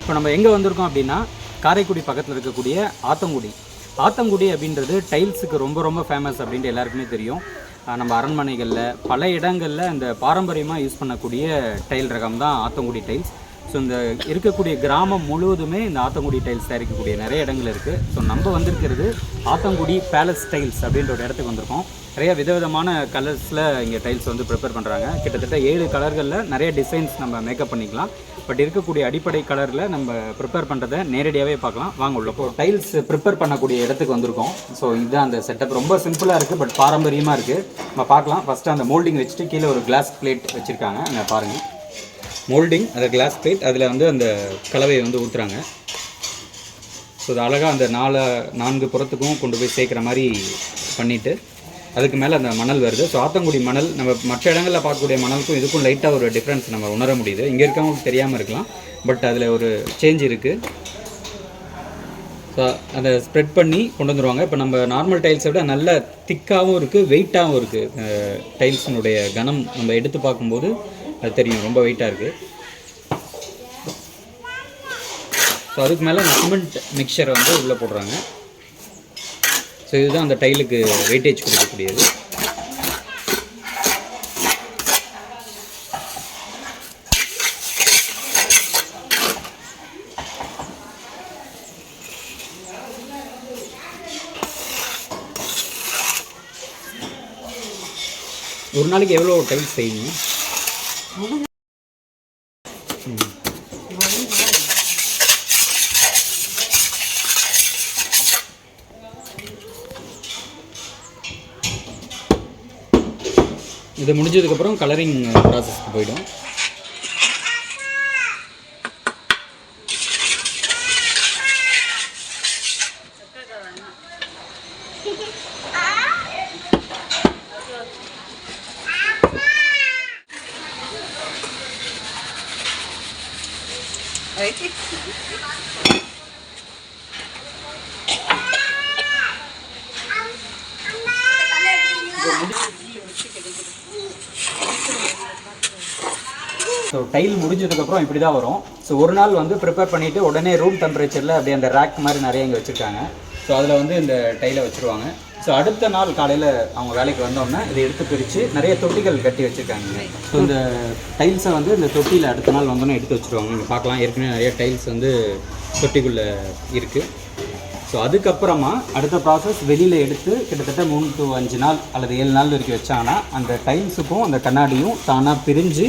இப்போ நம்ம எங்கே வந்திருக்கோம் அப்படின்னா காரைக்குடி பக்கத்தில் இருக்கக்கூடிய ஆத்தங்குடி. ஆத்தங்குடி அப்படின்றது டைல்ஸுக்கு ரொம்ப ரொம்ப ஃபேமஸ் அப்படின்ட்டு எல்லாருக்குமே தெரியும். நம்ம அரண்மனைகளில் பல இடங்களில் இந்த பாரம்பரியமாக யூஸ் பண்ணக்கூடிய டைல் ரகம் தான் ஆத்தங்குடி டைல்ஸ். ஸோ இந்த இருக்கக்கூடிய கிராமம் முழுவதுமே இந்த ஆத்தங்குடி டைல்ஸ் தயாரிக்கக்கூடிய நிறைய இடங்கள் இருக்குது ஸோ நம்ம வந்திருக்கிறது ஆத்தங்குடி பேலஸ் டைல்ஸ் அப்படின்ற ஒரு இடத்துக்கு வந்திருக்கோம். நிறைய விதவிதமான கலர்ஸில் இங்கே டைல்ஸ் வந்து ப்ரிப்பேர் பண்ணுறாங்க கிட்டத்தட்ட ஏழு கலர்களில் நிறைய டிசைன்ஸ் நம்ம மேக்கப் பண்ணிக்கலாம். பட் இருக்கக்கூடிய அடிப்படை கலரில் நம்ம ப்ரிப்பேர் பண்ணுறதை நேரடியாகவே பார்க்கலாம். வாங்க உள்ள போ. டைல்ஸ் ப்ரிப்பேர் பண்ணக்கூடிய இடத்துக்கு வந்திருக்கோம். ஸோ இதுதான் அந்த செட்டப் ரொம்ப சிம்பிளாக இருக்குது பட் பாரம்பரியமாக இருக்குது நம்ம பார்க்கலாம். ஃபஸ்ட்டு அந்த மோல்டிங் வச்சுட்டு கீழே ஒரு கிளாஸ் பிளேட் வச்சுருக்காங்க. அங்கே பாருங்கள் மோல்டிங் அந்த கிளாஸ் பிளேட் அதில் வந்து அந்த கலவையை வந்து ஊற்றுறாங்க ஸோ அது அழகாக அந்த நாலு நான்கு புறத்துக்கும் கொண்டு போய் சேர்க்குற மாதிரி பண்ணிவிட்டு அதுக்கு மேலே அந்த மணல் வருது. ஸோ ஆத்தங்குடி மணல் நம்ம மற்ற இடங்களில் பார்க்கக்கூடிய மணலுக்கும் இதுக்கும் லைட்டாக ஒரு டிஃப்ரென்ஸ் நம்ம உணர முடியுது. இங்கே இருக்கவங்களுக்கு தெரியாமல் இருக்கலாம் பட் அதில் ஒரு சேஞ்ச் இருக்குது ஸோ அதை ஸ்ப்ரெட் பண்ணி கொண்டு வந்துருவாங்க. இப்போ நம்ம நார்மல் டைல்ஸை விட நல்ல திக்காகவும் இருக்குது வெயிட்டாகவும் இருக்குது டைல்ஸினுடைய கனம் நம்ம எடுத்து பார்க்கும்போது அது தெரியும். ரொம்ப வெயிட்டாக இருக்குது ஸோ அதுக்கு மேலே சிமெண்ட் மிக்சரை வந்து உள்ளே போடுறாங்க. ஸோ இதுதான் அந்த டைலுக்கு வெயிட்டேஜ் கொடுக்கக்கூடியது. ஒரு நாளைக்கு எவ்வளோ டைல்ஸ் செய்வீங்க இது முடிஞ்சதுக்கப்புறம் கலரிங் ப்ராசஸ்க்கு போயிடும். ஸோ டைல் முடிஞ்சதுக்கப்புறம் இப்படி தான் வரும். ஸோ ஒரு நாள் வந்து ப்ரிப்பேர் பண்ணிவிட்டு உடனே ரூம் டெம்பரேச்சரில் அப்படியே அந்த ரேக் மாதிரி நிறைய இங்கே வச்சுருக்காங்க. ஸோ அதில் வந்து இந்த டைலை வச்சுருவாங்க. ஸோ அடுத்த நாள் காலையில் அவங்க வேலைக்கு வந்தோடனே இதை எடுத்து பிரித்து நிறைய தொட்டிகள் கட்டி வச்சுருக்காங்க. ஸோ இந்த டைல்ஸை வந்து இந்த தொட்டியில் அடுத்த நாள் வந்தோடனே எடுத்து வச்சுருவாங்க. நீங்கள் பார்க்கலாம். ஏற்கனவே நிறைய டைல்ஸ் வந்து தொட்டிக்குள்ளே இருக்குது ஸோ அதுக்கப்புறமா அடுத்த ப்ராசஸ் வெளியில் எடுத்து கிட்டத்தட்ட மூணு டு அஞ்சு நாள் அல்லது ஏழு நாள் வரைக்கும் வச்சாங்கன்னா அந்த டைல்ஸுக்கும் அந்த கண்ணாடியும் தானாக பிரிஞ்சு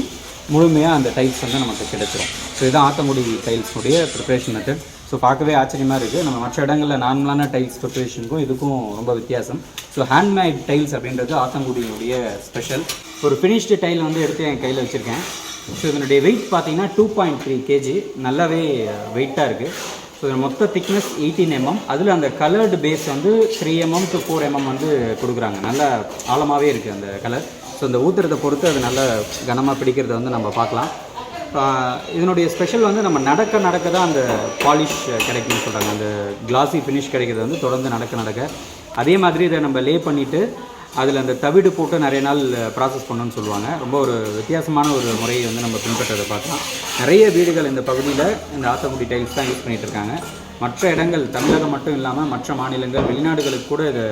முழுமையாக அந்த டைல்ஸ் வந்து நமக்கு கிடைச்சிடும் ஸோ இதுதான் ஆத்தங்குடி டைல்ஸுடைய ப்ரிப்ரேஷன் மெத்தட் ஸோ பார்க்கவே ஆச்சரியமாக இருக்குது நம்ம மற்ற இடங்களில் நார்மலான டைல்ஸ் ப்ரிப்பரேஷனுக்கும் இதுக்கும் ரொம்ப வித்தியாசம். ஸோ ஹேண்ட்மேட் டைல்ஸ் அப்படின்றது ஆத்தங்குடியினுடைய ஸ்பெஷல் ஒரு ஃபினிஷ்டு டைல் வந்து எடுத்து என் கையில் வச்சுருக்கேன். ஸோ இதனுடைய வெயிட் பார்த்தீங்கன்னா டூ பாயிண்ட் த்ரீ கேஜி நல்லாவே வெயிட்டாக இருக்குது ஸோ இதில் மொத்த திக்னஸ் எயிட்டீன் எம்எம் அதில் அந்த கலர்டு பேஸ் வந்து three MM to four MM வந்து கொடுக்குறாங்க. நல்லா ஆழமாகவே இருக்குது அந்த கலர் ஸோ இந்த ஊத்துறதை பொறுத்து அது நல்லா கனமாக பிடிக்கிறத வந்து நம்ம பார்க்கலாம். இதனுடைய ஸ்பெஷல் வந்து நம்ம நடக்க நடக்க தான் அந்த பாலிஷ் கிடைக்கும்னு சொல்கிறாங்க அந்த கிளாஸி ஃபினிஷ் கிடைக்கிறது வந்து தொடர்ந்து நடக்க நடக்க. அதே மாதிரி இதை நம்ம லே பண்ணிவிட்டு அதில் அந்த தவிடு போட்டு நிறைய நாள் ப்ராசஸ் பண்ணணும்னு சொல்லுவாங்க. ரொம்ப ஒரு வித்தியாசமான ஒரு முறையை வந்து நம்ம பின்பற்றதை பார்க்கலாம். நிறைய வீடுகள் இந்த பகுதியில் இந்த ஆத்தங்குடி டைல்ஸ் தான் யூஸ் பண்ணிகிட்டு இருக்காங்க. மற்ற இடங்கள் தமிழகம் மட்டும் இல்லாமல் மற்ற மாநிலங்கள் வெளிநாடுகளுக்கு கூட இதை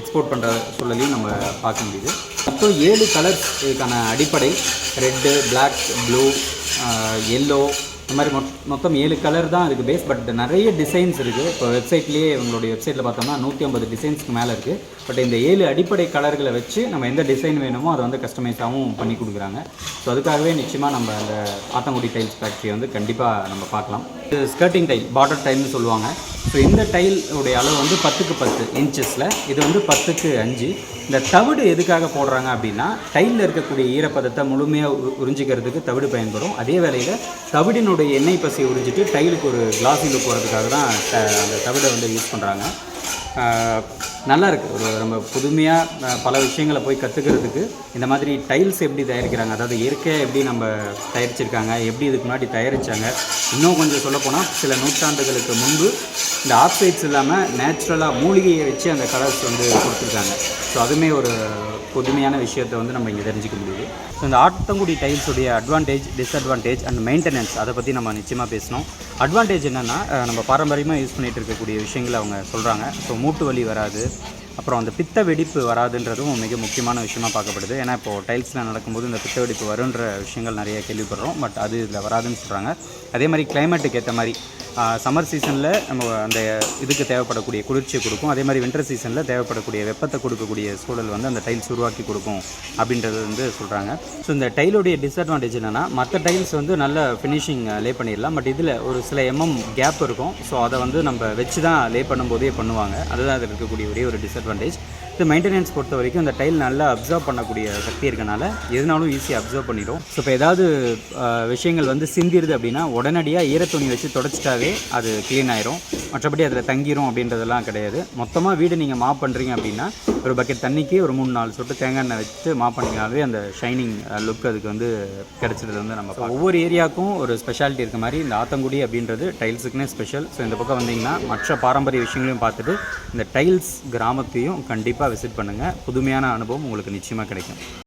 எக்ஸ்போர்ட் பண்ணுற சூழலையும் நம்ம பார்க்க முடியுது. மொத்தம் ஏழு கலர்ஸ் இதுக்கான அடிப்படை ரெட்டு பிளாக் ப்ளூ எல்லோ இந்த மாதிரி மொத்தம் ஏழு கலர் தான் அதுக்கு பேஸ் பட் நிறைய டிசைன்ஸ் இருக்குது இப்போ வெப்சைட்லேயே இவங்களுடைய வெப்சைட்டில் பார்த்தோம்னா நூற்றி ஐம்பது டிசைன்ஸ்க்கு மேலே இருக்குது பட் இந்த ஏழு அடிப்படை கலர்களை வச்சு நம்ம எந்த டிசைன் வேணுமோ அதை வந்து கஸ்டமைஸாகவும் பண்ணி கொடுக்குறாங்க. ஸோ அதுக்காகவே நிச்சயமாக நம்ம அந்த ஆத்தங்குடி டைல்ஸ் ஃபேக்ட்ரி வந்து கண்டிப்பாக நம்ம பார்க்கலாம். இது ஸ்கர்ட்டிங் டைல் பார்டர் டைல்னு சொல்லுவாங்க. ஸோ இந்த டைல் உடைய அளவு வந்து பத்துக்கு பத்து இன்ச்சஸில் இது வந்து பத்துக்கு அஞ்சு. இந்த தவிடு எதுக்காக போடுறாங்க அப்படின்னா டைலில் இருக்கக்கூடிய ஈரப்பதத்தை முழுமையாக உ- உறிஞ்சிக்கிறதுக்கு தவிடு பயன்படும். அதே வேளையில் தவிடினுடைய எண்ணெய் பசியை உறிஞ்சிட்டு டைலுக்கு ஒரு கிளாஸி லுக் போகிறதுக்காக தான் அந்த தவிடை வந்து யூஸ் பண்ணுறாங்க நல்லா இருக்குது ஒரு நம்ம புதுமையாக பல விஷயங்களை போய் கற்றுக்கிறதுக்கு இந்த மாதிரி டைல்ஸ் எப்படி தயாரிக்கிறாங்க? அதாவது இயற்கையாக எப்படி நம்ம தயாரிச்சிருக்காங்க? எப்படி இதுக்கு முன்னாடி தயாரித்தாங்க இன்னும் கொஞ்சம் சொல்லப்போனால் சில நூற்றாண்டுகளுக்கு முன்பு இந்த ஆக்சைட்ஸ் இல்லாமல் நேச்சுரலாக மூலிகையை வச்சு அந்த கலர்ஸ் வந்து கொடுத்துருக்காங்க. ஸோ அதுவுமே ஒரு புதுமையான விஷயத்தை வந்து நம்ம இங்கே தெரிஞ்சுக்க முடியுது. ஸோ இந்த ஆட்டங்குடி டைல்ஸுடைய அட்வான்டேஜ் டிஸ்அட்வான்டேஜ் அண்ட் மெயின்டெனன்ஸ் அதை பற்றி நம்ம நிச்சயமாக பேசணும். அட்வான்டேஜ் என்னென்னா நம்ம பாரம்பரியமாக யூஸ் பண்ணிகிட்டு இருக்கக்கூடிய விஷயங்களை அவங்க சொல்கிறாங்க ஸோ மூட்டு வலி வராது. அப்புறம் அந்த பித்த வெடிப்பு வராதுன்றதும் மிக முக்கியமான விஷயமாக பார்க்கப்படுது. ஏன்னா இப்போது டைல்ஸில் நடக்கும்போது இந்த பித்த வெடிப்பு வருன்ற விஷயங்கள் நிறைய கேள்விப்படுறோம். பட் அது இதில் வராதுன்னு சொல்கிறாங்க அதே மாதிரி கிளைமேட்டுக்கு ஏற்ற மாதிரி சம்மர் சீசனில் நம்ம அந்த இதுக்கு தேவைப்படக்கூடிய குளிர்ச்சியை கொடுக்கும். அதே மாதிரி வின்டர் சீசனில் தேவைப்படக்கூடிய வெப்பத்தை கொடுக்கக்கூடிய சூழல் வந்து அந்த டைல்ஸ் உருவாக்கி கொடுக்கும் அப்படின்றது வந்து சொல்கிறாங்க ஸோ இந்த டைலுடைய டிஸ்அட்வான்டேஜ் என்னென்னா மற்ற டைல்ஸ் வந்து நல்ல ஃபினிஷிங் லே பண்ணிடலாம். பட் இதில் ஒரு சில எம்எம் கேப் இருக்கும். ஸோ அதை வந்து நம்ம வச்சு தான் லே பண்ணும்போதே பண்ணுவாங்க. அதுதான் அதில் இருக்கக்கூடிய ஒரே ஒரு டிஸ்அட்வான்டேஜ் இது மெயின்டெனன்ஸ் பொறுத்த வரைக்கும் இந்த டைல் நல்லா அப்சர்வ் பண்ணக்கூடிய சக்தி இருக்கனால எதுனாலும் ஈஸியாக அப்சர்வ் பண்ணிடும். ஸோ இப்போ ஏதாவது விஷயங்கள் வந்து சிந்திருது அப்படின்னா உடனடியாக ஈரத்துணி வச்சு தொடச்சிட்டாவே அது க்ளீன் ஆயிரும். மற்றபடி அதில் தங்கிரும் அப்படின்றதெல்லாம் கிடையாது. மொத்தமாக வீடு நீங்கள் மாப் பண்ணுறீங்க அப்படின்னா ஒரு பக்கெட் தண்ணிக்கு ஒரு மூணு நாலு சொட்டு தேங்காய் எண்ணெய் வச்சு மாப் பண்ணிங்கனாவே அந்த ஷைனிங் லுக் அதுக்கு வந்து கிடைச்சிறது வந்து நம்ம. ஒவ்வொரு ஏரியாவுக்கும் ஒரு ஸ்பெஷாலிட்டி இருக்க மாதிரி இந்த ஆத்தங்குடி அப்படின்றது டைல்ஸுக்குன்னே ஸ்பெஷல் ஸோ இந்த பக்கம் வந்தீங்கன்னா மற்ற பாரம்பரிய விஷயங்களையும் பார்த்துட்டு இந்த டைல்ஸ் கிராமத்தையும் கண்டிப்பாக விசிட் பண்ணுங்கள் புதுமையான அனுபவம் உங்களுக்கு நிச்சயமாக கிடைக்கும்.